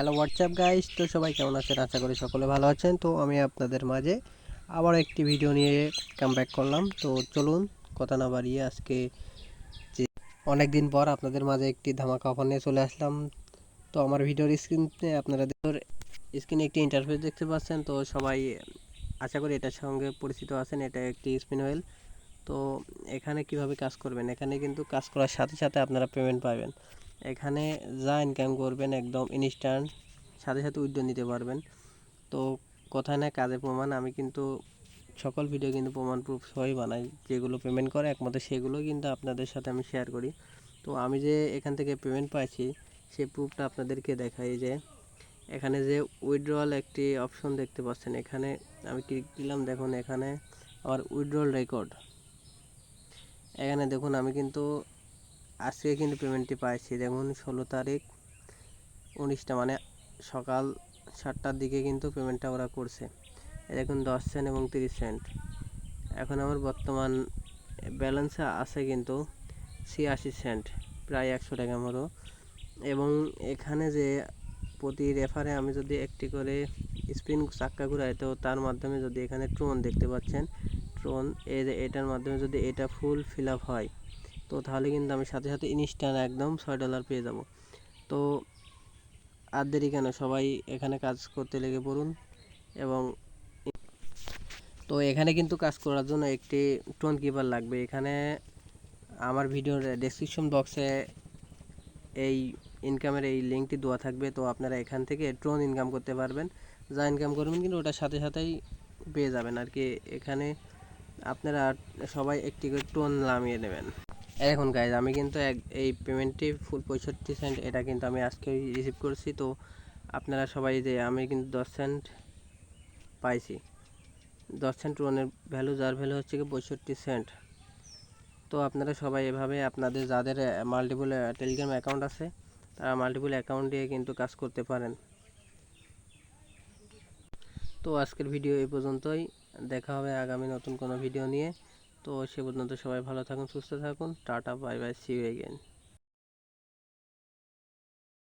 Hello WhatsApp guys তো সবাই কেমন আছেন? আশা করি সকলে ভালো আছেন। তো আমি আপনাদের মাঝে আবার একটি ভিডিও নিয়ে কাম করলাম। তো চলুন, কথা না বাড়িয়ে আজকে যে অনেক দিন পর আপনাদের মাঝে একটি ধামাকা অফার নিয়ে চলে আসলাম। তো আমার ভিডিওর স্ক্রিনে আপনারা স্ক্রিনে একটি ইন্টারফেস দেখতে পাচ্ছেন। তো সবাই, আশা করি এটার সঙ্গে পরিচিত আছেন। এটা একটি স্পিন ওয়েল তো এখানে কীভাবে কাজ করবেন? এখানে কিন্তু কাজ করার সাথে সাথে আপনারা পেমেন্ট পাবেন। এখানে যা ইনকাম করবেন একদম ইনস্ট্যান্ট সাথে সাথে উদ্যোগ নিতে পারবেন। তো কোথায় না, কাজে প্রমাণ, আমি কিন্তু সকল ভিডিও কিন্তু প্রমাণ প্রুফ সবই বানাই। যেগুলো পেমেন্ট করে, একমাত্র সেগুলো কিন্তু আপনাদের সাথে আমি শেয়ার করি। তো আমি যে এখান থেকে পেমেন্ট পাইছি সেই প্রুফটা আপনাদেরকে দেখাই যে, এখানে যে উইথড্রয়াল একটি অপশন দেখতে পাচ্ছেন। এখানে আমি ক্লিক দিলাম, দেখুন এখানে আমার উইথড্রল রেকর্ড এখানে দেখুন, আমি কিন্তু আজকে কিন্তু পেমেন্টটি পাইছি। দেখুন, ষোলো তারিখ, উনিশটা মানে সকাল সাতটার দিকে কিন্তু পেমেন্টটা ওরা করছে। দেখুন, দশ সেন্ট এবং তিরিশ সেন্ট এখন আমার বর্তমান ব্যালেন্সে আছে কিন্তু ছিয়াশি সেন্ট প্রায় একশো টাকা মতো। এবং এখানে যে প্রতি রেফারে আমি যদি একটি করে স্পিন চাক্কা ঘুরাই, তো তার মাধ্যমে যদি এখানে ট্রোন দেখতে পাচ্ছেন ট্রোন এটার মাধ্যমে যদি এটা ফুল ফিল আপ হয় তো তাহলে কিন্তু আমি সাথে সাথে ইনস্ট্যান্ট একদম ছয় ডলার পেয়ে যাব। তো আর দেরি কেন? সবাই এখানে কাজ করতে লেগে পড়ুন এবং তো এখানে কিন্তু কাজ করার জন্য একটি টোন কিপার লাগবে। এখানে আমার ভিডিওর ডেসক্রিপশন বক্সে এই ইনকামের এই লিঙ্কটি দেওয়া থাকবে। তো আপনারা এখান থেকে ট্রোন ইনকাম করতে পারবেন। যা ইনকাম করবেন কিন্তু ওটার সাথে সাথেই পেয়ে যাবেন। আর কি এখানে আপনারা সবাই একটি করে ট্রোন নামিয়ে নেবেন। এখন গাইজ আমি কিন্তু এক এই পেমেন্টটি ফুল পঁয়ষট্টি সেন্ট এটা কিন্তু আমি আজকে রিসিভ করছি। তো আপনারা সবাই যে আমি কিন্তু দশ সেন্ট পাইছি। দশ সেন্ট টোনের ভ্যালু যার ভ্যালু হচ্ছে কি পঁয়ষট্টি সেন্ট তো আপনারা সবাই এভাবে আপনাদের যাদের মাল্টিপল টেলিগ্রাম অ্যাকাউন্ট আছে, তারা মাল্টিপল অ্যাকাউন্ট দিয়ে কিন্তু কাজ করতে পারেন। তো আজকের ভিডিও এই পর্যন্তই। দেখা হবে আগামী নতুন কোনো ভিডিও নিয়ে। তো সে পর্যন্ত সবাই ভালো থাকুন সুস্থ থাকুন tata bye bye see you again